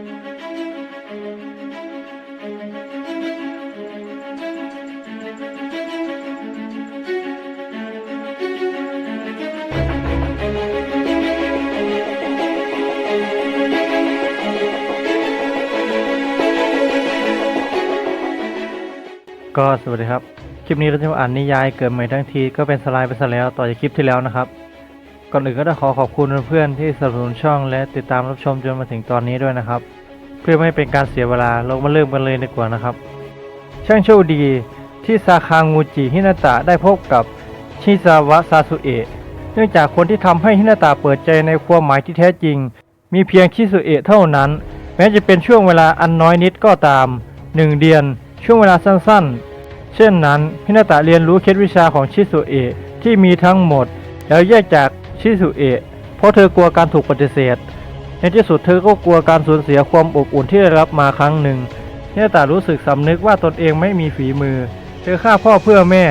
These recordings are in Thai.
ก็สวัสดีครับ คลิปนี้เราจะมาอ่านนิยายเกิดใหม่ทั้งทีก็เป็นสไลด์ไปซะแล้วต่อจากคลิปที่แล้วนะครับ ก่อนอื่นก็ต้องขอขอบคุณเพื่อนๆที่สนับสนุนช่องและติดตามรับชมจนมาถึงตอนนี้ด้วยนะครับ เพื่อไม่ให้เป็นการเสียเวลาเรามาเริ่มกันเลยดีกว่านะครับ ช่างโชคดีที่ซาคางูจิฮินาตะได้พบกับชิซาวะซาสุเอะเนื่องจากคนที่ทำให้ฮินาตะเปิดใจในความหมายที่แท้จริง มีเพียงชิสุเอะเท่านั้น แม้จะเป็นช่วงเวลาอันน้อยนิดก็ตามหนึ่งเดือน ช่วงเวลาสั้นๆ เช่นนั้นฮินาตะเรียนรู้เคล็ดวิชาของชิสุเอะที่มีทั้งหมด แล้วแยกจาก ชิสุเอะ เพราะเธอกลัวการถูกปฏิเสธ ในที่สุดเธอก็กลัวการสูญเสียความอบอุ่นที่ได้รับมาครั้งหนึ่งฮินตะรู้สึกสำนึกว่าตนเองไม่มีฝีมือ เธอฆ่าพ่อเพื่อแม่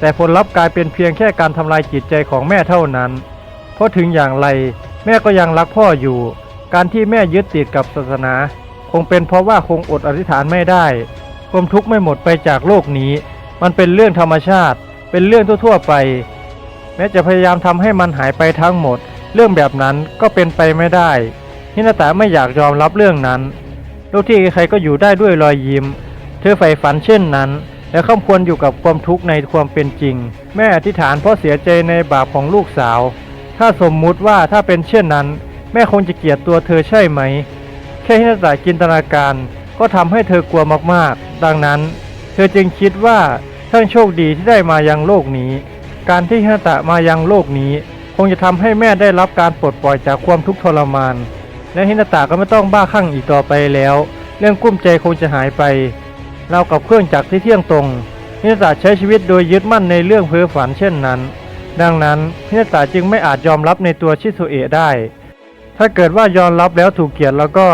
แต่ผลลัพธ์กลายเป็นเพียงแค่การทำลายจิตใจของแม่เท่านั้น เพราะถึงอย่างไรแม่ก็ยังรักพ่ออยู่ การที่แม่ยึดติดกับศาสนา คงเป็นเพราะว่าคงอดอธิษฐานไม่ได้ความทุกข์ไม่หมดไปจากโลกนี้ มันเป็นเรื่องธรรมชาติ เป็นเรื่องทั่วๆไป แม้จะพยายามทำให้มันหายไปทั้งหมด เรื่องแบบนั้นก็เป็นไปไม่ได้ฮินาตะไม่อยากยอมรับเรื่องนั้น โลกที่ใครก็อยู่ได้ด้วยรอยยิ้ม เธอใฝ่ฝันเช่นนั้น และข้าควรอยู่กับความทุกข์ในความเป็นจริง แม่อธิษฐานเพราะเสียใจในบาปของลูกสาว ถ้าสมมุติว่าถ้าเป็นเช่นนั้น แม่คงจะเกลียดตัวเธอใช่ไหม แค่ฮินาตะจินตนาการก็ทำให้เธอกลัวมากๆ ดังนั้น เธอจึงคิดว่าช่างโชคดีที่ได้มายังโลกนี้ การที่ฮินาตะมายังโลกนี้ คงจะทำให้แม่ได้รับการปลดปล่อยจากความทุกข์ทรมาน และฮินาตะก็ไม่ต้องบ้าคลั่งอีกต่อไปแล้ว เรื่องกุ้มใจคงจะหายไปเรากับเครื่องจักรที่เที่ยงตรงฮินาตะใช้ชีวิตโดยยึดมั่นในเรื่องเพ้อฝันเช่นนั้น ดังนั้นฮินาตะจึงไม่อาจยอมรับในตัวชิสุเอะได้ ถ้าเกิดว่ายอมรับแล้วถูกเกลียดแล้วก็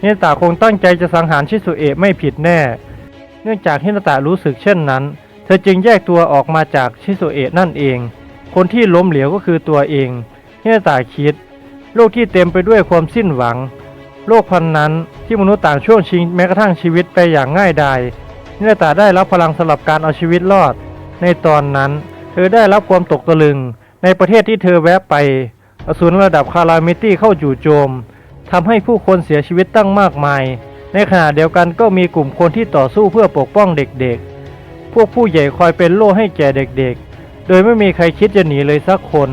ฮินาตะคงตั้งใจจะสังหารชิสุเอะไม่ผิดแน่ เนื่องจากฮินาตะรู้สึกเช่นนั้น ธอจึงแยกตัวออกมาจากชิสุเอะนั่นเอง คนที่ล้มเหลวก็คือตัวเองฮินาตะคิด โลกที่เต็มไปด้วยความสิ้นหวัง โลกพันนั้นที่มนุษย์ต่างช่วงชิงแม้กระทั่งชีวิตไปอย่างง่ายดายฮินาตะได้รับพลังสำหรับการเอาชีวิตรอด ในตอนนั้น เธอได้รับความตกตะลึง ในประเทศที่เธอแวะไป อสูรระดับคารามิตี้เข้าจู่โจมทำให้ผู้คนเสียชีวิตตั้งมากมาย ในขณะเดียวกันก็มีกลุ่มคนที่ต่อสู้เพื่อปกป้องเด็กๆ พวกผู้ใหญ่คอยเป็นโล่ให้แก่เด็กๆ โดยไม่มีใครคิดจะหนีเลยสักคน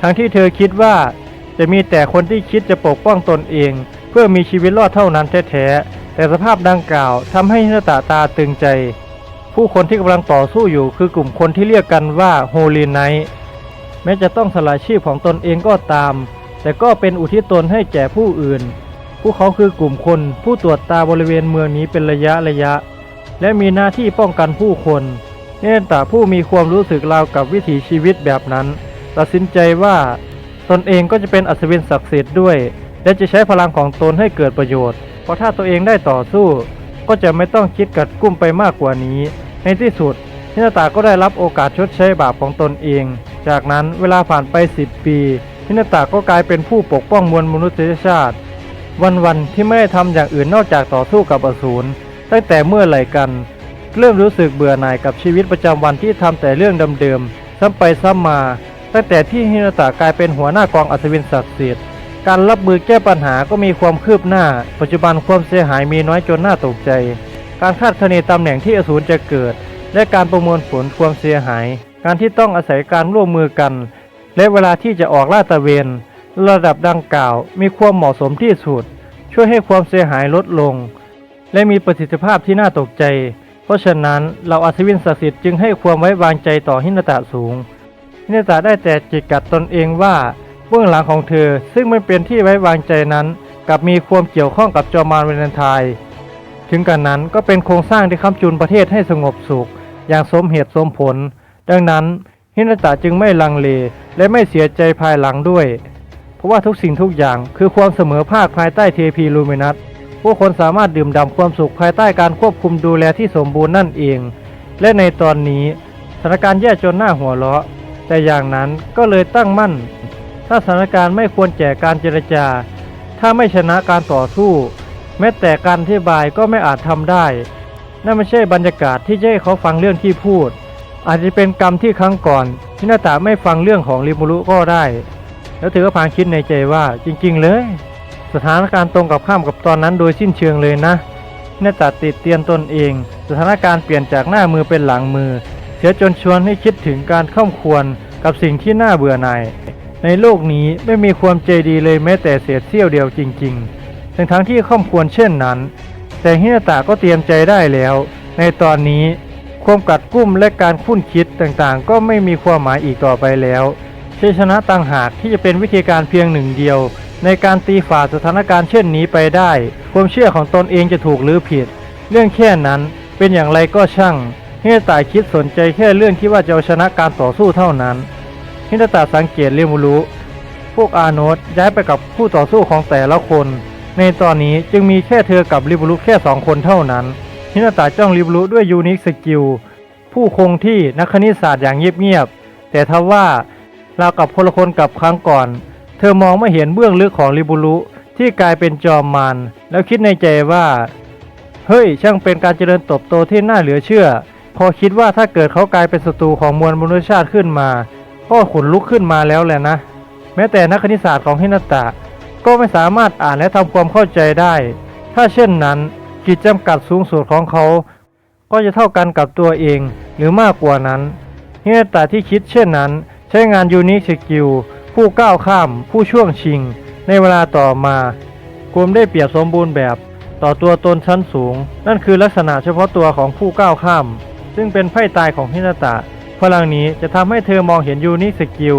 ทั้งที่เธอคิดว่าจะมีแต่คนที่คิดจะปกป้องตนเอง เพื่อมีชีวิตรอดเท่านั้นแท้ๆ แต่สภาพดังกล่าวทำให้ฮินาตาตาตึงใจ ผู้คนที่กำลังต่อสู้อยู่คือกลุ่มคนที่เรียกกันว่าโฮลีไนท์แม้จะต้องสละชีพของตนเองก็ตาม แต่ก็เป็นอุทิศตนให้แก่ผู้อื่น พวกเขาคือกลุ่มคนผู้ตรวจตาบริเวณเมืองนี้เป็นระยะระยะ และมีหน้าที่ป้องกันผู้คนเนตาผู้มีความรู้สึกราวกับวิถีชีวิตแบบนั้น ตัดสินใจว่าตนเองก็จะเป็นอัศวินศักดิ์สิทธิ์ด้วย และจะใช้พลังของตนให้เกิดประโยชน์ เพราะถ้าตัวเองได้ต่อสู้ ก็จะไม่ต้องคิดกัดกุ้มไปมากกว่านี้ ในที่สุดฮินาตาก็ได้รับโอกาสชดใช้บาปของตนเอง จากนั้นเวลาผ่านไป 10 ปีฮินาตาก็กลายเป็นผู้ปกป้องมวลมนุษยชาติ วันๆที่ไม่ได้ทำอย่างอื่นนอกจากต่อสู้กับอสูร ตั้งแต่เมื่อไหร่กัน เริ่มรู้สึกเบื่อหน่ายกับชีวิตประจำวันที่ทำแต่เรื่องเดิมๆซ้ำไปซ้ำมา ตั้งแต่ที่ฮินาตากลายเป็นหัวหน้ากองอัศวินศักดิ์สิทธิ์การรับมือแก้ปัญหาก็มีความคืบหน้า ปัจจุบันความเสียหายมีน้อยจนน่าตกใจ การคาดคะเนตำแหน่งที่อสูรจะเกิด และการประมวลผลความเสียหาย การที่ต้องอาศัยการร่วมมือกัน และเวลาที่จะออกลาดตระเวน ระดับดังกล่าว มีความเหมาะสมที่สุด ช่วยให้ความเสียหายลดลง และมีประสิทธิภาพที่น่าตกใจ เพราะฉะนั้นเราอัศวินศักดิ์สิทธิ์จึงให้ความไว้วางใจต่อหินตะสูงหินตะได้แต่จิตกัดตนเองว่าเบื้องหลังของเธอซึ่งไม่เป็นที่ไว้วางใจนั้นกับมีความเกี่ยวข้องกับจอมารเวเลนไทน์ถึงกันนั้นก็เป็นโครงสร้างที่ค้ำจุนประเทศให้สงบสุข อย่างสมเหตุสมผล ดังนั้นฮินาตะจึงไม่ลังเลและไม่เสียใจภายหลังด้วย เพราะว่าทุกสิ่งทุกอย่างคือความเสมอภาคภายใต้เทพีลูมินัส ผู้คนสามารถดื่มด่ำความสุขภายใต้การควบคุมดูแลที่สมบูรณ์นั่นเอง และในตอนนี้สถานการณ์แย่จนหน้าหัวเราะ แต่อย่างนั้นก็เลยตั้งมั่น ถ้าสถานการณ์ไม่ควรแก่การเจรจา ถ้าไม่ชนะการต่อสู้ แม้แต่การอธิบายก็ไม่อาจทำได้ นั่นไม่ใช่บรรยากาศที่จะให้เขาฟังเรื่องที่พูด อาจจะเป็นกรรมที่ครั้งก่อนที่หน้าตาไม่ฟังเรื่องของริมูรุก็ได้ แล้วเธอก็พางคิดในใจว่าจริง ๆ เลย สถานการณ์ตรงกับข้ามกับตอนนั้นโดยสิ้นเชิงเลยนะนาตาติดเตียนตนเอง สถานการณ์เปลี่ยนจากหน้ามือเป็นหลังมือ เสียจนชวนให้คิดถึงการข้ามควรกับสิ่งที่น่าเบื่อหน่าย ในโลกนี้ไม่มีความใจดีเลยแม้แต่เศษเสี้ยวเดียวจริงๆทั้งทั้งที่ข้ามควรเช่นนั้น แต่ฮินาตะก็เตรียมใจได้แล้ว ในตอนนี้ความกัดกุ้มและการคุ้นคิดต่างๆ ก็ไม่มีความหมายอีกต่อไปแล้วชัยชนะต่างหากที่จะเป็นวิธีการเพียงหนึ่งเดียว ในการตีฝ่าสถานการณ์เช่นนี้ไปได้ ความเชื่อของตนเองจะถูกหรือผิด เรื่องแค่นั้นเป็นอย่างไรก็ช่างฮินาตะคิดสนใจแค่เรื่องที่ว่าจะเอาชนะการต่อสู้เท่านั้นฮินาตะสังเกตเรียมูรุพวกอาโนตย้ายไปกับคู่ต่อสู้ของแต่ละคน ในตอนนี้จึงมีแค่เธอกับริบุรุแค่สองคนเท่านั้นฮินาตาจ้องริบุรุด้วยยูนิคสกิลผู้คงที่นักคณิตศาสตร์อย่างเงียบๆแต่ทว่าเรากับคนลคนกับครั้งก่อน เธอมองไม่เห็นเบื้องลึกของริบุรุที่กลายเป็นจอมมารแล้วคิดในใจว่า เฮ้ย ช่างเป็นการเจริญเติบโตที่น่าเหลือเชื่อ พอคิดว่าถ้าเกิดเขากลายเป็นศัตรูของมวลมนุษยชาติขึ้นมา ก็ขนลุกขึ้นมาแล้วแหละนะ แม้แต่นักคณิตศาสตร์ของฮินาตะ ก็ไม่สามารถอ่านและทำความเข้าใจได้ ถ้าเช่นนั้นขีดจำกัดสูงสุดของเขา ก็จะเท่ากันกับตัวเองหรือมากกว่านั้นฮินาตะที่คิดเช่นนั้น ใช้งานยูนิคสกิล ผู้ก้าวข้ามผู้ช่วงชิง ในเวลาต่อมา กลุ่มได้เปรียบสมบูรณ์แบบต่อตัวตนชั้นสูง นั่นคือลักษณะเฉพาะตัวของผู้ก้าวข้าม ซึ่งเป็นไพ่ตายของฮินาตะพลังนี้จะทำให้เธอมองเห็นยูนิสกิล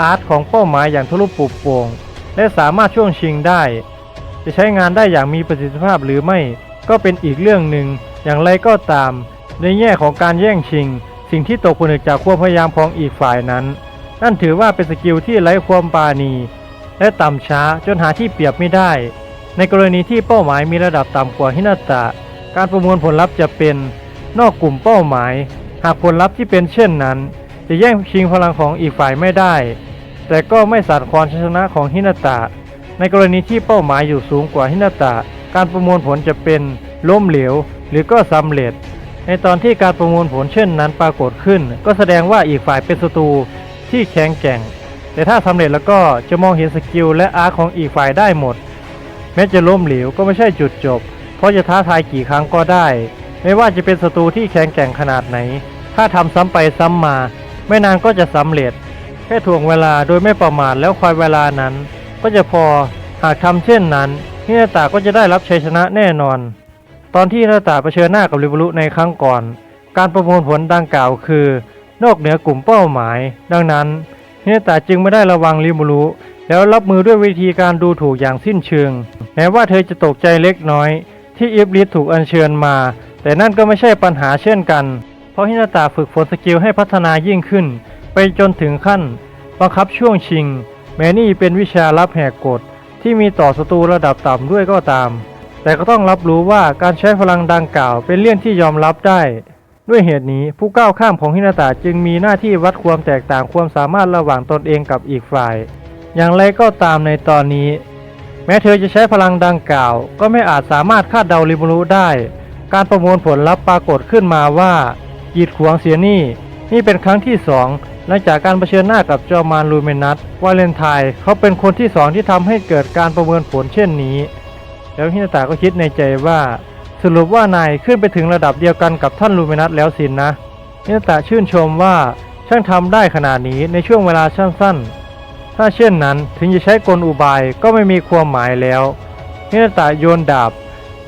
อาร์ตของเป้าหมายอย่างทะลุปลุกโป่งและสามารถช่วงชิงได้ จะใช้งานได้อย่างมีประสิทธิภาพหรือไม่ก็เป็นอีกเรื่องหนึ่ง อย่างไรก็ตาม ในแง่ของการแย่งชิง สิ่งที่ตกผลึกจากความพยายามของอีกฝ่ายนั้น นั่นถือว่าเป็นสกิลที่ไร้ความปราณี และต่ำช้าจนหาที่เปรียบไม่ได้ ในกรณีที่เป้าหมายมีระดับต่ำกว่าฮินาตะ การประมวลผลลัพธ์จะเป็นนอกกลุ่มเป้าหมาย หากผลลัพธ์ที่เป็นเช่นนั้น จะแย่งชิงพลังของอีกฝ่ายไม่ได้ แต่ก็ไม่สัตว์ความชนะของฮินาตะ ในกรณีที่เป้าหมายอยู่สูงกว่าฮินาตะ การประมวลผลจะเป็นล้มเหลวหรือก็สำเร็จ ในตอนที่การประมวลผลเช่นนั้นปรากฏขึ้น ก็แสดงว่าอีกฝ่ายเป็นศัตรู ที่แข็งแกร่ง แต่ถ้าสำเร็จแล้วก็จะมองเห็นสกิลและอาร์ของอีกฝ่ายได้หมด แม้จะล้มเหลวก็ไม่ใช่จุดจบ เพราะจะท้าทายกี่ครั้งก็ได้ ไม่ว่าจะเป็นศัตรูที่แข็งแกร่งขนาดไหน ถ้าทำซ้ำไปซ้ำมา ไม่นานก็จะสำเร็จ แค่ถ่วงเวลาโดยไม่ประมาทแล้วคอยเวลานั้น ก็จะพอหากทำเช่นนั้นฮินาตาก็จะได้รับชัยชนะแน่นอน ตอนที่ฮินาตาเผชิญหน้ากับริบุรุในครั้งก่อน การประมวลผลดังกล่าวคือ นอกเหนือกลุ่มเป้าหมาย ดังนั้นฮินาตาจึงไม่ได้ระวังริบุรุแล้วรับมือด้วยวิธีการดูถูกอย่างสิ้นเชิง แม้ว่าเธอจะตกใจเล็กน้อย ที่อิบลิสถูกอัญเชิญมา แต่นั่นก็ไม่ใช่ปัญหาเช่นกัน เพราะฮินาตาฝึกฝนสกิลให้พัฒนายิ่งขึ้น ไปจนถึงขั้นบังคับช่วงชิง แม้นี่เป็นวิชารับแหกกฎที่มีต่อศัตรูระดับต่ำด้วยก็ตาม แต่ก็ต้องรับรู้ว่าการใช้พลังดังกล่าวเป็นเรื่องที่ยอมรับได้ ด้วยเหตุนี้ผู้ก้าวข้ามของฮินาตาจึงมีหน้าที่วัดความแตกต่างความสามารถระหว่างตนเองกับอีกฝ่าย อย่างไรก็ตามในตอนนี้ แม้เธอจะใช้พลังดังกล่าว ก็ไม่อาจสามารถคาดเดาริมูรุได้ การประมวลผลลัพธ์ปรากฏขึ้นมาว่ากีดขวางเสียนี่ นี่เป็นครั้งที่สองหลังจากการเผชิญหน้ากับจอมานลูเมนัสวาเลนไทน์เขาเป็นคนที่สองที่ทำให้เกิดการประเมินผลเช่นนี้ แล้วฮินาตาก็คิดในใจว่า สรุปว่านายขึ้นไปถึงระดับเดียวกันกับท่านลูเมนัสแล้วสินนะฮินตาชื่นชมว่าช่างทำได้ขนาดนี้ในช่วงเวลาสั้นๆ ถ้าเช่นนั้นถึงจะใช้กลอุบายก็ไม่มีความหมายแล้วฮินตาโยนดาบ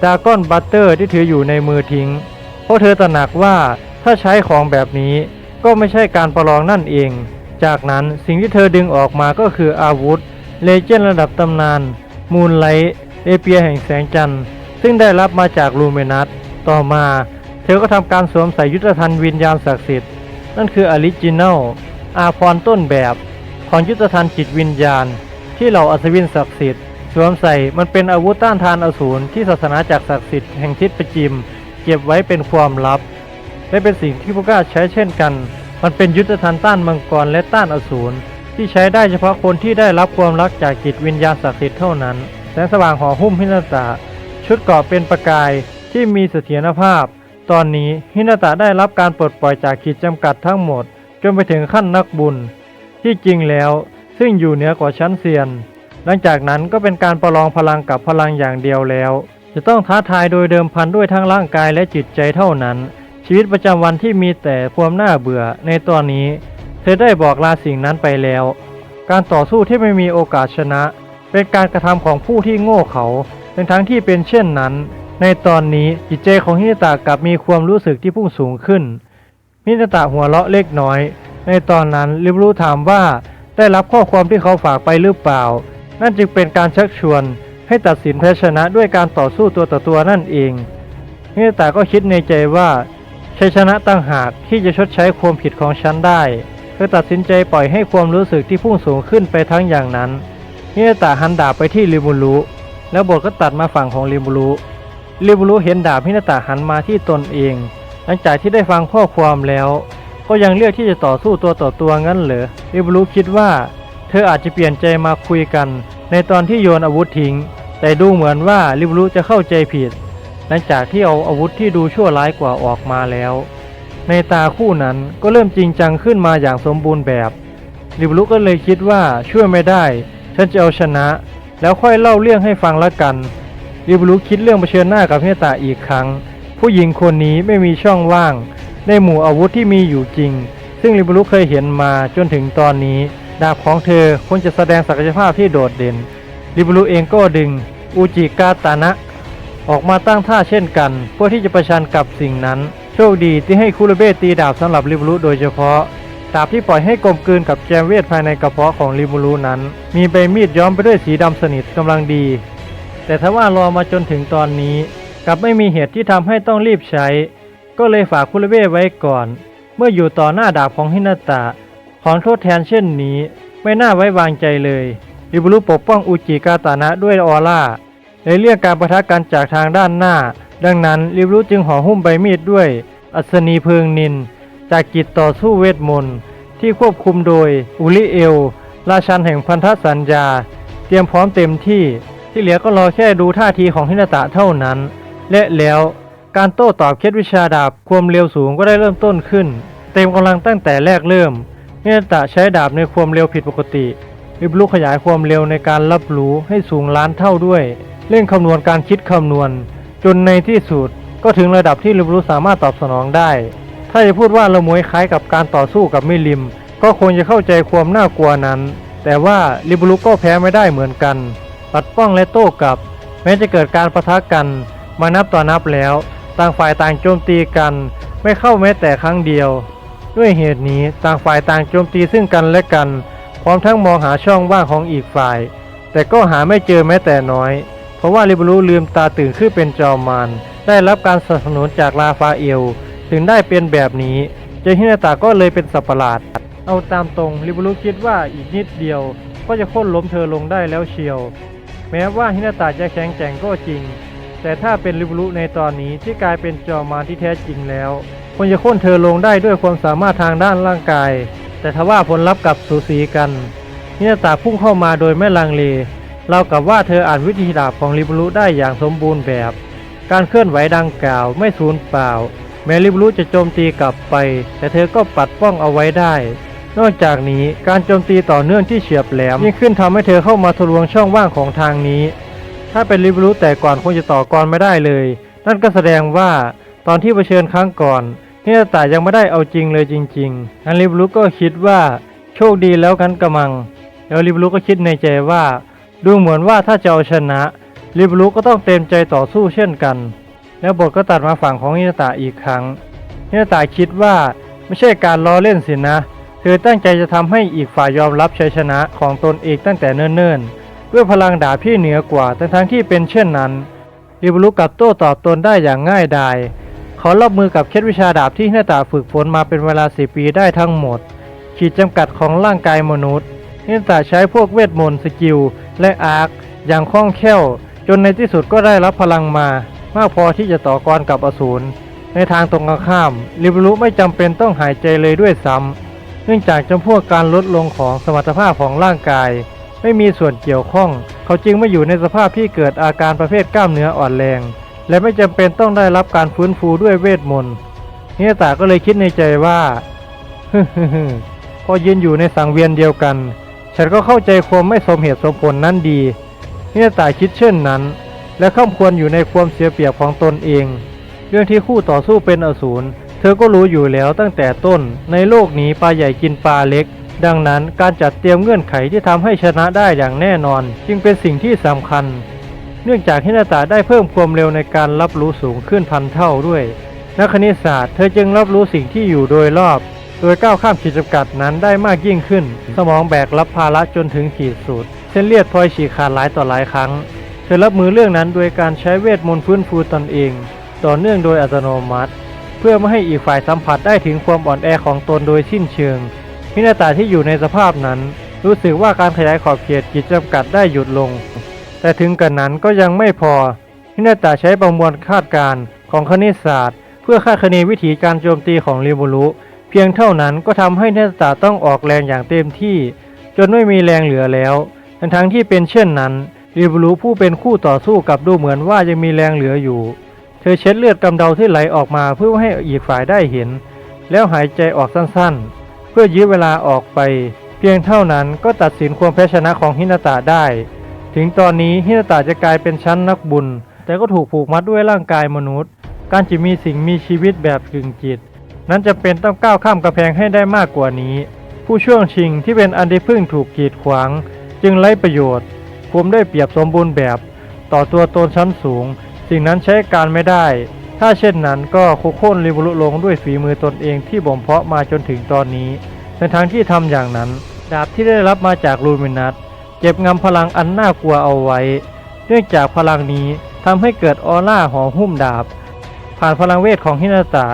ดาก้อนบัตเตอร์ที่ถืออยู่ในมือทิ้ง เพราะเธอตระหนักว่าถ้าใช้ของแบบนี้ก็ไม่ใช่การประลองนั่นเอง จากนั้นสิ่งที่เธอดึงออกมาก็คืออาวุธ เลเจนด์ระดับตำนาน มูนไลท์เอเปียแห่งแสงจันทร์ ซึ่งได้รับมาจากลูเมนัสต่อมาเธอก็ทำการสวมใส่ยุทธทันวิญญาณศักดิ์สิทธิ์นั่นคือออริจินัลอาพรต้นแบบของยุทธทันจิตวิญญาณ ที่เหล่าอัศวินศักดิ์สิทธิ์สวมใส่มันเป็นอาวุธต้านทานอสูรที่ศาสนาจักศักดิ์สิทธิ์แห่งทิศประจิม เก็บไว้เป็นความลับ และเป็นสิ่งที่พวกก้าใช้เช่นกัน มันเป็นยุทธทันต้านมังกรและต้านอสูรที่ใช้ได้เฉพาะคนที่ได้รับความรักจากจิตวิญญาณศักดิ์สิทธิ์เท่านั้น แสงสว่างห่อหุ้มพินาตา ชุดเกราะเป็นประกายที่มีเสถียรภาพ ตอนนี้ฮินาตะได้รับการปลดปล่อยจากขีดจำกัดทั้งหมด จนไปถึงขั้นนักบุญ ที่จริงแล้วซึ่งอยู่เหนือกว่าชั้นเซียน หลังจากนั้นก็เป็นการประลองพลังกับพลังอย่างเดียวแล้ว จะต้องท้าทายโดยเดิมพันด้วยทั้งร่างกายและจิตใจเท่านั้น ชีวิตประจำวันที่มีแต่ความน่าเบื่อในตอนนี้ เธอได้บอกลาสิ่งนั้นไปแล้ว การต่อสู้ที่ไม่มีโอกาสชนะ เป็นการกระทำของผู้ที่โง่เขา ทั้งทั้งที่เป็นเช่นนั้น ในตอนนี้จิตใจของฮินตะกลับมีความรู้สึกที่พุ่งสูงขึ้นฮินตะหัวเราะเล็กน้อย ในตอนนั้นริบรู้ถามว่าได้รับข้อความที่เขาฝากไปหรือเปล่า นั่นจึงเป็นการชักชวนให้ตัดสินแพ้ชนะด้วยการต่อสู้ตัวต่อตัวนั่นเองฮินตะก็คิดในใจว่าชัยชนะตั้งหากที่จะชดใช้ความผิดของฉันได้เธอตัดสินใจปล่อยให้ความรู้สึกที่พุ่งสูงขึ้นไปทั้งอย่างนั้นฮินตะหันดาบไปที่ริมูรุ แล้วบทก็ตัดมาฝั่งของริมูรุริมูรุเห็นดาบฮินาตะหันมาที่ตนเอง หลังจากที่ได้ฟังข้อความแล้ว ก็ยังเลือกที่จะต่อสู้ตัวต่อตัวงั้นเหรอริบลูคิดว่า เธออาจจะเปลี่ยนใจมาคุยกัน ในตอนที่โยนอาวุธทิ้ง แต่ดูเหมือนว่าริบลูจะเข้าใจผิด หลังจากที่เอาอาวุธที่ดูชั่วร้ายกว่าออกมาแล้ว ในตาคู่นั้นก็เริ่มจริงจังขึ้นมาอย่างสมบูรณ์แบบริบลูก็เลยคิดว่าช่วยไม่ได้ ฉันจะเอาชนะ แล้วค่อยเล่าเรื่องให้ฟังละกันริบลูคิดเรื่องเผชิญหน้ากับเฮตาอีกครั้ง ผู้หญิงคนนี้ไม่มีช่องว่าง ในหมู่อาวุธที่มีอยู่จริง ซึ่งริบรุเคยเห็นมาจนถึงตอนนี้ ดาบของเธอควรจะแสดงศักยภาพที่โดดเด่นริบรุเองก็ดึงอูจิกาตานะออกมาตั้งท่าเช่นกัน เพื่อที่จะประชันกับสิ่งนั้น โชคดีที่ให้คุรเบตตีดาบสำหรับริบรุโดยเฉพาะ ดาบที่ปล่อยให้กลมกลืนกับแกมเวทภายในกระเพาะของริมูรุนั้น มีใบมีดย้อมไปด้วยสีดำสนิทกำลังดี แต่ถ้าว่ารอมาจนถึงตอนนี้กลับไม่มีเหตุที่ทำให้ต้องรีบใช้ ก็เลยฝากคุรเบไว้ก่อน เมื่ออยู่ต่อหน้าดาบของฮินาตะ ของโทษแทนเช่นนี้ไม่น่าไว้วางใจเลยริบุรุปกป้องอุจิกาตานะด้วยออร่าเลยเรียกการประทะกันจากทางด้านหน้า ดังนั้นริบุรุจึงห่อหุ้มใบมีดด้วย อัศนีเพลิงนิน จากกิจต่อสู้เวทมนต์ ที่ควบคุมโดยอุลิเอล ราชันแห่งพันธสัญญา เตรียมพร้อมเต็มที่ที่เหลือก็รอแค่ดูท่าทีของฮินาตะเท่านั้น และแล้วการโต้ตอบเคล็ดวิชาดาบความเร็วสูงก็ได้เริ่มต้นขึ้น เต็มกำลังตั้งแต่แรกเริ่มฮินาตะใช้ดาบในความเร็วผิดปกติริบลุขยายความเร็วในการรับรู้ให้สูงล้านเท่าด้วย เร่งคำนวณการคิดคำนวณ จนในที่สุดก็ถึงระดับที่ริบลุสามารถตอบสนองได้ ถ้าจะพูดว่าละมวยคล้ายกับการต่อสู้กับมิลิม ก็คงจะเข้าใจความน่ากลัวนั้น แต่ว่าริบลุก็แพ้ไม่ได้เหมือนกัน ปัดป้องและโต้กลับ แม้จะเกิดการประทะกัน มานับต่อนับแล้ว ต่างฝ่ายต่างโจมตีกัน ไม่เข้าแม้แต่ครั้งเดียว ด้วยเหตุนี้ต่างฝ่ายต่างโจมตีซึ่งกันและกัน พร้อมทั้งมองหาช่องว่างของอีกฝ่าย แต่ก็หาไม่เจอแม้แต่น้อย เพราะว่าริบลูลืมตาตื่นขึ้นเป็นจอมมารได้รับการสนับสนุนจากลาฟาเอล ถึงได้เป็นแบบนี้ เจฮินาตาก็เลยเป็นสัตว์ประหลาด เอาตามตรงริบลูคิดว่าอีกนิดเดียว ก็จะโค่นล้มเธอลงได้แล้วเชียว แม้ว่าฮินาตาจะแข็งแกร่งก็จริง แต่ถ้าเป็นริบลุในตอนนี้ที่กลายเป็นจอมมารที่แท้จริงแล้วควรจะโค่นเธอลงได้ด้วยความสามารถทางด้านร่างกาย แต่ทว่าผลลัพธ์กับสูสีกันฮินาตาพุ่งเข้ามาโดยไม่ลังเลเรากับว่าเธออ่านวิธีดาบของริบลุได้อย่างสมบูรณ์แบบ การเคลื่อนไหวดังกล่าวไม่สูญเปล่า แม้ริบลุจะโจมตีกลับไป แต่เธอก็ปัดป้องเอาไว้ได้ นอกจากนี้การโจมตีต่อเนื่องที่เฉียบแหลมยิ่งขึ้นทำให้เธอเข้ามาทะลวงช่องว่างของทางนี้ ถ้าเป็นริบลูแต่ก่อนคงจะต่อกรไม่ได้เลย นั่นก็แสดงว่าตอนที่เผชิญครั้งก่อนฮินาตะยังไม่ได้เอาจริงเลยจริงๆงั้นริบลูก็คิดว่าโชคดีแล้วกันกระมัง แล้วริบลูก็คิดในใจว่า ดูเหมือนว่าถ้าจะเอาชนะริบลูก็ต้องเต็มใจต่อสู้เช่นกัน แล้วบทก็ตัดมาฝั่งของฮินาตะอีกครั้งฮินาตะคิดว่าไม่ใช่การล้อเล่นสินะ เธอตั้งใจจะทำให้อีกฝ่ายยอมรับชัยชนะของตนเองตั้งแต่เนิ่นๆ ด้วยพลังดาบที่เหนือกว่าแต่ทั้งที่เป็นเช่นนั้นริบลุกับโต้ตอบตนได้อย่างง่ายดายเขารับมือกับเคล็ดวิชาดาบที่หน้าตาฝึกฝนมาเป็นเวลาสี่ปีได้ทั้งหมด ขีดจำกัดของร่างกายมนุษย์หน้าตาใช้พวกเวทมนต์สกิล และอาร์คอย่างคล่องแคล่ว จนในที่สุดก็ได้รับพลังมา มากพอที่จะต่อกรกับอสูร ในทางตรงกันข้ามริบลุไม่จำเป็นต้องหายใจเลยด้วยซ้ำเนื่องจากจำพวกการลดลงของสมรรถภาพของร่างกาย ไม่มีส่วนเกี่ยวข้อง เขาจึงไม่อยู่ในสภาพที่เกิดอาการประเภทกล้ามเนื้ออ่อนแรง และไม่จำเป็นต้องได้รับการฟื้นฟูด้วยเวทมนต์ฮินาตะก็เลยคิดในใจว่าฮึ่มๆๆพอยืนอยู่ในสังเวียนเดียวกัน ฉันก็เข้าใจความไม่สมเหตุสมผลนั้นดีฮินาตะคิดเช่นนั้น และข้ามควรอยู่ในความเสียเปรียบของตนเอง เรื่องที่คู่ต่อสู้เป็นอสูรเธอก็รู้อยู่แล้วตั้งแต่ต้นในโลกนี้ปลาใหญ่กินปลาเล็ก ดังนั้นการจัดเตรียมเงื่อนไขที่ทำให้ชนะได้อย่างแน่นอน จึงเป็นสิ่งที่สำคัญ เนื่องจากฮินาตะได้เพิ่มความเร็วในการรับรู้สูงขึ้นพันเท่าด้วยนักคณิตศาสตร์เธอจึงรับรู้สิ่งที่อยู่โดยรอบ โดยก้าวข้ามขีดจำกัดนั้นได้มากยิ่งขึ้น สมองแบกรับภาระจนถึงขีดสุด เส้นเลือดพลอยฉีกขาดหลายต่อหลายครั้ง ธอรับมือเรื่องนั้นโดยการใช้เวทมนต์ฟื้นฟูตนเอง ต่อเนื่องโดยอัตโนมัติ เพื่อไม่ให้อีกฝ่ายสัมผัสได้ถึงความอ่อนแอของตนโดยสิ้นเชิงพินาตาที่อยู่ในสภาพนั้น รู้สึกว่าการขยายขอบเขตขีดจำกัดได้หยุดลง แต่ถึงกระนั้นก็ยังไม่พอพินาตาใช้ประมวลคาดการณ์ของคณิตศาสตร์ เพื่อคาดคะเนวิธีการโจมตีของริมูรุเพียงเท่านั้นก็ทำให้พินาตาต้องออกแรงอย่างเต็มที่ จนไม่มีแรงเหลือแล้วทั้งที่เป็นเช่นนั้น ริมูผู้เป็นคู่ต่อสู้กับดูเหมือนว่ายังมีแรงเหลืออยู่ เธอเช็ดเลือดกำเดาที่ไหลออกมาเพื่อให้อีกฝ่ายได้เห็น แล้วหายใจออกสั้นๆ เพื่อยื้อเวลาออกไป เพียงเท่านั้นก็ตัดสินความแพ้ชนะของฮินาตะได้ ถึงตอนนี้ฮินาตะจะกลายเป็นชั้นนักบุญ แต่ก็ถูกผูกมัดด้วยร่างกายมนุษย์ การจะมีสิ่งมีชีวิตแบบกึ่งจิต นั้นจะเป็นต้องก้าวข้ามกำแพงให้ได้มากกว่านี้ ผู้ช่วงชิงที่เป็นอันที่พึ่งถูกกีดขวาง จึงไร้ประโยชน์ ผมได้เปรียบสมบูรณ์แบบ ต่อตัวตนชั้นสูง สิ่งนั้นใช้การไม่ได้ ถ้าเช่นนั้นก็โคโค่นริบุรุลงด้วยฝีมือตนเองที่บ่มเพาะมาจนถึงตอนนี้ ในทางที่ทำอย่างนั้น ดาบที่ได้รับมาจากลูมินัสเก็บงำพลังอันน่ากลัวเอาไว้ เนื่องจากพลังนี้ทำให้เกิดออร่าห่อหุ้มดาบ ผ่านพลังเวทของฮินาตะ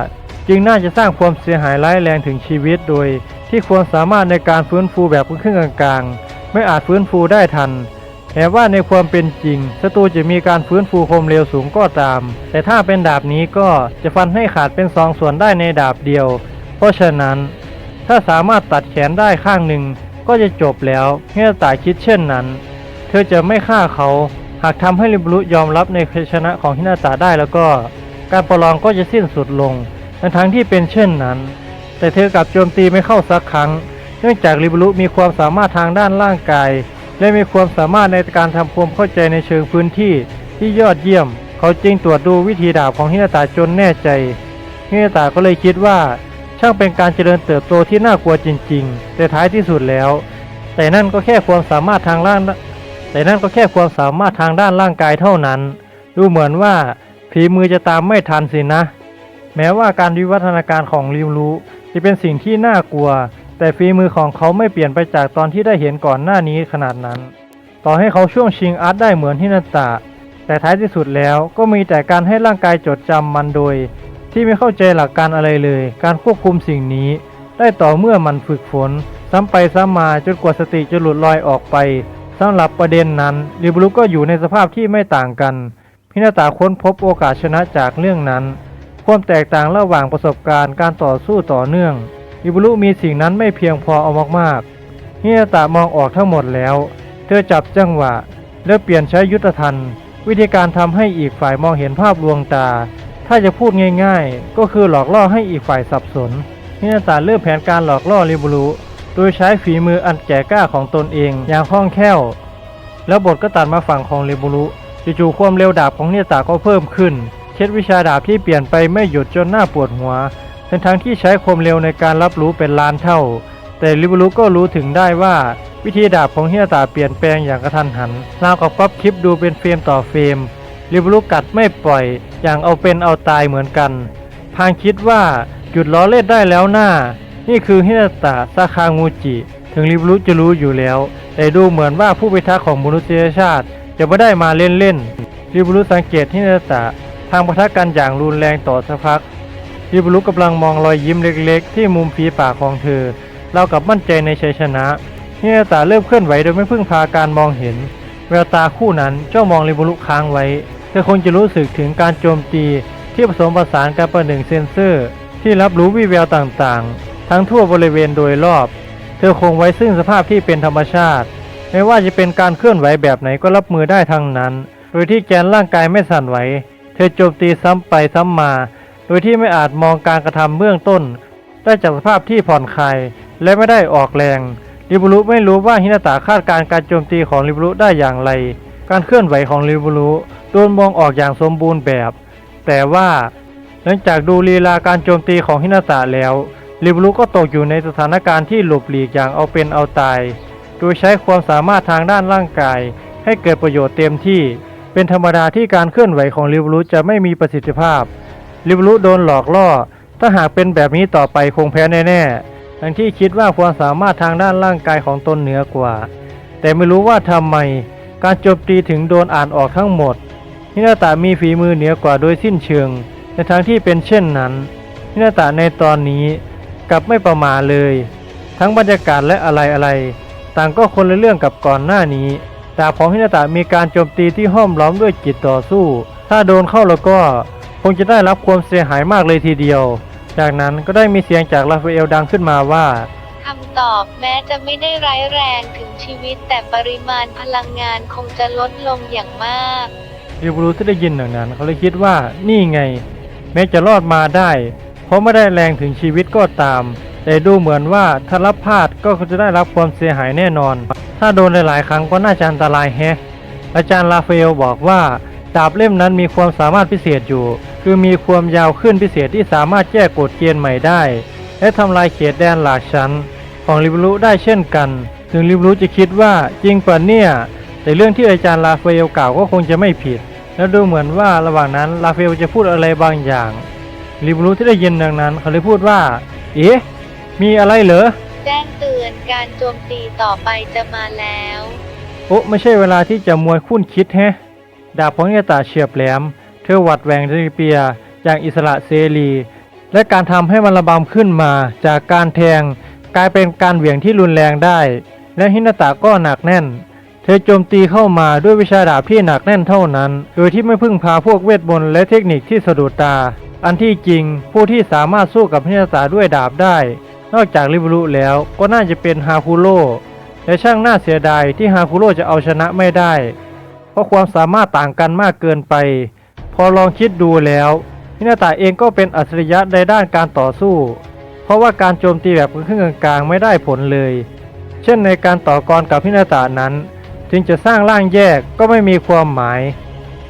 จึงน่าจะสร้างความเสียหายร้ายแรงถึงชีวิตโดย ที่ควรสามารถในการฟื้นฟูแบบครึ่งกลางๆ ไม่อาจฟื้นฟูได้ทัน แม้ว่าในความเป็นจริงศัตรูจะมีการฟื้นฟูคมเร็วสูงก็ตาม แต่ถ้าเป็นดาบนี้ก็จะฟันให้ขาดเป็นสองส่วนได้ในดาบเดียว เพราะฉะนั้น ถ้าสามารถตัดแขนได้ข้างหนึ่งก็จะจบแล้วเมื่อตาคิดเช่นนั้น เธอจะไม่ฆ่าเขา หากทำให้ริบรุยอมรับในชัยชนะของฮินาตาได้แล้วก็ การประลองก็จะสิ้นสุดลงในทั้งที่เป็นเช่นนั้น แต่เธอกลับโจมตีไม่เข้าสักครั้ง เนื่องจากริบรุมีความสามารถทางด้านร่างกาย และมีความสามารถในการทำความเข้าใจในเชิงพื้นที่ที่ยอดเยี่ยม เขาจึงตรวจดูวิธีดาบของฮินาตาจนแน่ใจฮินาตาก็เลยคิดว่า ช่างเป็นการเจริญเติบโตที่น่ากลัวจริง ๆ แต่ท้ายที่สุดแล้ว แต่นั่นก็แค่ความสามารถทางร่าง แต่นั่นก็แค่ความสามารถทางด้านร่างกายเท่านั้น ดูเหมือนว่าฝีมือจะตามไม่ทันสินะ แม้ว่าการวิวัฒนาการของริวรูจะเป็นสิ่งที่น่ากลัว แต่ฝีมือของเขาไม่เปลี่ยนไปจากตอนที่ได้เห็นก่อนหน้านี้ขนาดนั้น ต่อให้เขาช่วงชิงอาร์ตได้เหมือนฮินาตะ แต่ท้ายที่สุดแล้วก็มีแต่การให้ร่างกายจดจำมันโดย ที่ไม่เข้าใจหลักการอะไรเลย การควบคุมสิ่งนี้ ได้ต่อเมื่อมันฝึกฝน ซ้ำไปซ้ำมาจนกว่าสติจะหลุดลอยออกไปสำหรับประเด็นนั้นริบรุก็อยู่ในสภาพที่ไม่ต่างกันพินาตาค้นพบโอกาสชนะจากเรื่องนั้น ความแตกต่างระหว่างประสบการณ์การต่อสู้ต่อเนื่อง ริบรุมีสิ่งนั้นไม่เพียงพอเอามากๆพินาตามองออกทั้งหมดแล้ว เธอจับจังหวะ แล้วเปลี่ยนใช้ยุทธทันวิธีการทำให้อีกฝ่ายมองเห็นภาพลวงตา ถ้าจะพูดง่ายๆ ก็คือหลอกล่อให้อีกฝ่ายสับสนเฮินาตาเริ่มแผนการหลอกล่อริบุรุโดยใช้ฝีมืออันแก่กล้าของตนเองอย่างคล่องแคล่ว แล้วบทก็ตัดมาฝั่งของริบุรุจู่ๆความเร็วดาบของฮินาตาก็เพิ่มขึ้น เช็ดวิชาดาบที่เปลี่ยนไปไม่หยุดจนหน้าปวดหัว ทั้งทั้งๆที่ใช้ความเร็วในการรับรู้เป็นล้านเท่า แต่ริบุรุก็รู้ถึงได้ว่าวิธีดาบของฮินาตาเปลี่ยนแปลงอย่างกระทันหันราวกับก๊อปคลิปดูเป็นเฟรมต่อเฟรมริบรุกัดไม่ปล่อยอย่างเอาเป็นเอาตายเหมือนกัน พางคิดว่าหยุดล้อเล่นได้แล้วหน้า นี่คือฮินาตะซาคางูจิ ถึงริบรุจะรู้อยู่แล้ว แต่ดูเหมือนว่าผู้พิทักษ์ของมนุษยชาติ จะไม่ได้มาเล่นเล่นๆริบรุสังเกตฮินาตะทางปะทะกันอย่างรุนแรงต่อสักพัก ริบรุกกำลังมองรอยยิ้มเล็กๆ ที่มุมฝีปากของเธอเรากับมั่นใจในชัยชนะฮินาตะเริ่มเคลื่อนไหวโดยไม่พึ่งพาการมองเห็น แววตาคู่นั้นเจ้ามองริบุรุค้างไว้ เธอคงจะรู้สึกถึงการโจมตีที่ผสมผสานกันประหนึ่งเซนเซอร์ ที่รับรู้วิแววต่างๆ ทั้งทั่วบริเวณโดยรอบ เธอคงไว้ซึ่งสภาพที่เป็นธรรมชาติ ไม่ว่าจะเป็นการเคลื่อนไหวแบบไหนก็รับมือได้ทั้งนั้น โดยที่แกนร่างกายไม่สั่นไหว เธอโจมตีซ้ำไปซ้ำมา โดยที่ไม่อาจมองการกระทำเบื้องต้น ได้จากสภาพที่ผ่อนคลายและไม่ได้ออกแรงริบุรุไม่รู้ว่าฮินาตะคาดการการโจมตีของริบุรุได้อย่างไร การเคลื่อนไหวของริบุรุโดนมองออกอย่างสมบูรณ์แบบ แต่ว่าหลังจากดูลีลาการโจมตีของฮินาตะแล้วริบุรุก็ตกอยู่ในสถานการณ์ที่หลบหลีกอย่างเอาเป็นเอาตาย โดยใช้ความสามารถทางด้านร่างกาย ให้เกิดประโยชน์เต็มที่ เป็นธรรมดาที่การเคลื่อนไหวของริบุรุจะไม่มีประสิทธิภาพ ริบุรุโดนหลอกล่อ ถ้าหากเป็นแบบนี้ต่อไปคงแพ้แน่ๆทั้งที่คิดว่าความสามารถทางด้านร่างกายของตนเหนือกว่า แต่ไม่รู้ว่าทำไม การโจมตีถึงโดนอ่านออกทั้งหมดฮินาตะมีฝีมือเหนือกว่าโดยสิ้นเชิง ในทางที่เป็นเช่นนั้นฮินาตะในตอนนี้กลับไม่ประมาเลย ทั้งบรรยากาศและอะไรอะไรๆต่างก็คนละเรื่องกับก่อนหน้านี้ดาบของฮินาตะมีการโจมตีที่ห้อมล้อมด้วยจิตต่อสู้ ถ้าโดนเข้าแล้วก็ คงจะได้รับความเสียหายมากเลยทีเดียว จากนั้นก็ได้มีเสียงจากราฟาเอลดังขึ้นมาว่าคำตอบแม้จะไม่ได้ร้ายแรงถึงชีวิตแต่ปริมาณพลังงานคงจะลดลงอย่างมากริบรูที่ได้ยินดังนั้น เขาเลยคิดว่านี่ไง แม้จะรอดมาได้ เพราะไม่ได้แรงถึงชีวิตก็ตาม แต่ดูเหมือนว่าถ้ารับพลาดก็จะได้รับความเสียหายแน่นอน ถ้าโดนหลายๆ ครั้งก็น่าจะอันตรายแฮะอาจารย์ราฟาเอลบอกว่า ดาบเล่มนั้นมีความสามารถพิเศษอยู่ คือมีความยาวขึ้นพิเศษที่สามารถแก้กฎเกณฑ์ใหม่ได้ และทำลายเขตแดนหลากชั้น ของริบรูได้เช่นกัน ถึงริบรูจะคิดว่าจริงป่ะเนี่ย แต่เรื่องที่อาจารย์ราฟาเอลกล่าวก็คงจะไม่ผิด แล้วดูเหมือนว่าระหว่างนั้นราฟาเอลจะพูดอะไรบางอย่างริบรูที่ได้ยินดังนั้น เขาเลยพูดว่า เอ๊ะ มีอะไรเหรอ แจ้งเตือนการโจมตีต่อไปจะมาแล้ว โอ้ไม่ใช่เวลาที่จะมวยคุ้นคิดแฮะ ดาบของเนตาเฉียบแหลม เธอหวัดแหวงเรเปีย อย่างอิสระเสรี และการทำให้มันระบำขึ้นมาจากการแทง กลายเป็นการเหวี่ยงที่รุนแรงได้ และฮินาตะก็หนักแน่น เธอโจมตีเข้ามาด้วยวิชาดาบที่หนักแน่นเท่านั้น โดยที่ไม่พึ่งพาพวกเวทมนต์และเทคนิคที่สะดุดตา อันที่จริงผู้ที่สามารถสู้กับฮินาตะด้วยดาบได้ นอกจากริบรุแล้วก็น่าจะเป็นฮาคุโร่และช่างน่าเสียดายที่ฮาคุโร่จะเอาชนะไม่ได้ เพราะความสามารถต่างกันมากเกินไป พอลองคิดดูแล้วฮินาตะเองก็เป็นอัจฉริยะในด้านการต่อสู้ เพราะว่าการโจมตีแบบครึ่งกลางๆไม่ได้ผลเลย เช่นในการต่อกรกับฮินาตะนั้นถึงจะสร้างร่างแยกก็ไม่มีความหมาย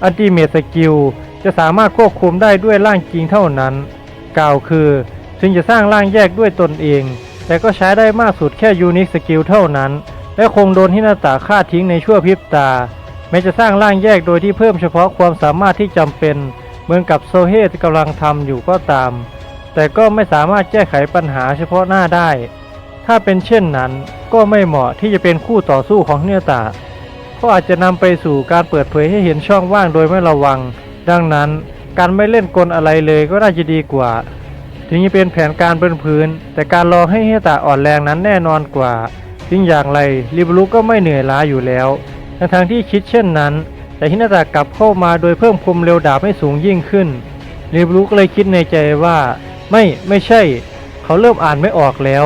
อัลติเม e สกิลจะสามารถควบคุมได้ด้วยร่างจริงเท่านั้น กล่าวคือถึงจะสร้างร่างแยกด้วยตนเอง แต่ก็ใช้ได้มากสุดแค่ยูนิคสกิลเท่านั้น และคงโดนฮินาตะฆ่าทิ้งในชั่วพริบตา ม้จะสร้างร่างแยกโดยที่เพิ่มเฉพาะความสามารถที่จำเป็น เหมือนกับโซเฮที่กำลังทำอยู่ก็ตาม แต่ก็ไม่สามารถแก้ไขปัญหาเฉพาะหน้าได้ ถ้าเป็นเช่นนั้นก็ไม่เหมาะที่จะเป็นคู่ต่อสู้ของฮินาตะก็อาจจะนำไปสู่การเปิดเผยให้เห็นช่องว่างโดยไม่ระวัง ดังนั้นการไม่เล่นกลอะไรเลยก็น่าจะดีกว่า ถึงจะเป็นแผนการบนพื้น แต่การรอให้เฮตาอ่อนแรงนั้นแน่นอนกว่าถึงอย่างไรริบรุก็ไม่เหนื่อยล้าอยู่แล้ว ทั้งทางที่คิดเช่นนั้น แต่ฮินาตากลับเข้ามาโดยเพิ่มความเร็วดาบให้สูงยิ่งขึ้นริบรุก็เลยคิดในใจว่า ไม่ไม่ใช่ เขาเริ่มอ่านไม่ออกแล้ว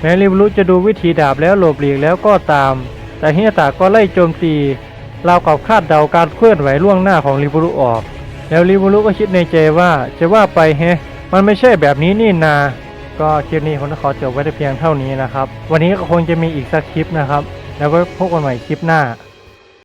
แม้ริบรุจะดูวิธีดาบแล้วหลบหลีกแล้วก็ตาม แต่ฮินาตาก็ไล่โจมตีราวกับคาดเดาการเคลื่อนไหวล่วงหน้าของริบรุออก แล้วริบุรุก็คิดในใจว่าจะว่าไปแฮมันไม่ใช่แบบนี้นี่นา ก็คลิปนี้ผมจะขอจบไว้แต่เพียงเท่านี้นะครับ วันนี้ก็คงจะมีอีกสักคลิปนะครับ แล้วไว้พบกันใหม่คลิปหน้า